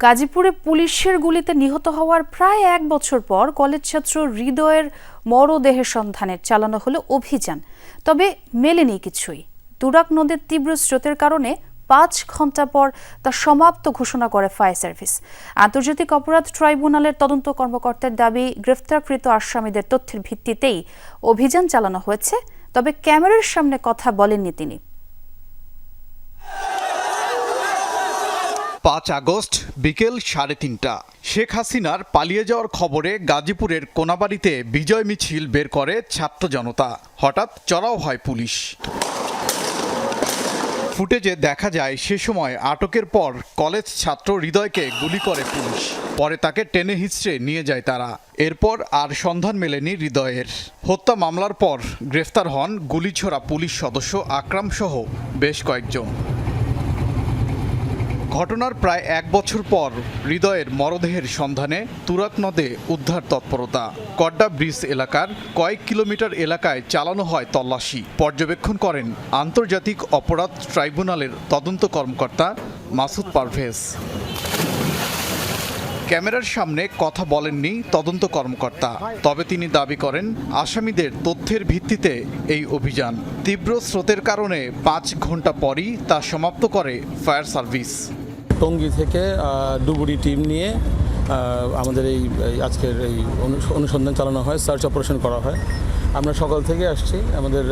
গাজীপুরে পুলিশের গুলিতে নিহত হওয়ার প্রায় এক বছর পর কলেজ ছাত্র হৃদয়ের মরদেহের সন্ধানে চালানো হলো অভিযান। তবে মেলেনি কিছুই। তুরাক নদীর তীব্র স্রোতের কারণে পাঁচ ঘণ্টা পর তা সমাপ্ত ঘোষণা করে ফায়ার সার্ভিস। আন্তর্জাতিক অপরাধ ট্রাইব্যুনালের তদন্ত কর্মকর্তার দাবি, গ্রেফতারকৃত আসামিদের তথ্যের ভিত্তিতেই অভিযান চালানো হয়েছে, তবে ক্যামেরার সামনে কথা বলেননি তিনি। পাঁচ আগস্ট বিকেল সাড়ে তিনটা। শেখ হাসিনার পালিয়ে যাওয়ার খবরে গাজীপুরের কোনাবাড়িতে বিজয় মিছিল বের করে ছাত্র জনতা। হঠাৎ চড়াও হয় পুলিশ। ফুটেজে দেখা যায়, সে সময় আটকের পর কলেজ ছাত্র হৃদয়কে গুলি করে পুলিশ। পরে তাকে টেনে হিচড়ে নিয়ে যায় তারা। এরপর আর সন্ধান মেলেনি হৃদয়ের। হত্যা মামলার পর গ্রেফতার হন গুলিছোড়া পুলিশ সদস্য আকরাম সহ বেশ কয়েকজন। ঘটনার প্রায় এক বছর পর হৃদয়ের মরদেহের সন্ধানে তুরাক নদে উদ্ধার তৎপরতা। কড্ডা ব্রিজ এলাকার কয়েক কিলোমিটার এলাকায় চালানো হয় তল্লাশি। পর্যবেক্ষণ করেন আন্তর্জাতিক অপরাধ ট্রাইব্যুনালের তদন্ত কর্মকর্তা মাসুদ পারভেজ। ক্যামেরার সামনে কথা বলেননি তদন্ত কর্মকর্তা, তবে তিনি দাবি করেন আসামিদের তথ্যের ভিত্তিতে এই অভিযান। তীব্র স্রোতের কারণে পাঁচ ঘণ্টা পরই তা সমাপ্ত করে ফায়ার সার্ভিস। টঙ্গী থেকে ডুবুরি টিম নিয়ে আমাদের এই আজকের এই অনু- অনুসন্ধান চালানো হয়, সার্চ অপারেশন করা হয়। আমরা সকাল থেকে আসছি আমাদের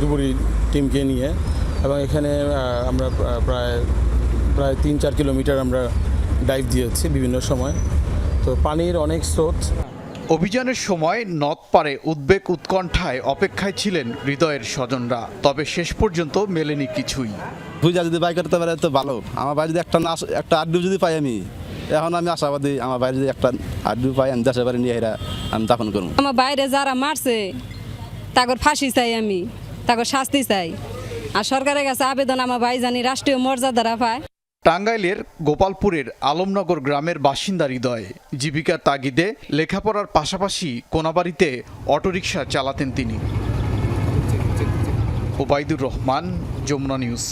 ডুবুরি টিমকে নিয়ে এবং এখানে আমরা প্রায় প্রায় তিন চার কিলোমিটার আমরা ডাইভ দিয়েছি বিভিন্ন সময়। তো পানির অনেক স্রোত। অভিযানের সময় নদ পারে উদ্বেগ উৎকণ্ঠায় অপেক্ষায় ছিলেন হৃদয়ের স্বজনরা। তবে শেষ পর্যন্ত মেলেনি কিছুই। বুঝা যদি বাই করতে পারে তো ভালো। আমার বাড়ি যদি একটা না একটা আড্ডু যদি পাই আমি এখন আমি আশাবাদী আমার বাড়ি যদি একটা আড্ডু পাই আমি দেশের বাড়ি নিয়ে এরা আমি দাফন করব। আমার বাইরে যারা মারছে তাগর ফাঁসি চাই আমি তাগর শাস্তি চাই। আর সরকারের কাছে আবেদন আমার ভাই জানি রাষ্ট্রীয় মর্যাদারা পায় টাঙ্গাইলের গোপালপুরের আলমনগর গ্রামের বাসিন্দা হৃদয়। জীবিকার তাগিদে লেখাপড়ার পাশাপাশি কোনাবাড়িতে অটোরিকশা চালাতেন তিনি। ওবায়দুর রহমান, যমুনা নিউজ।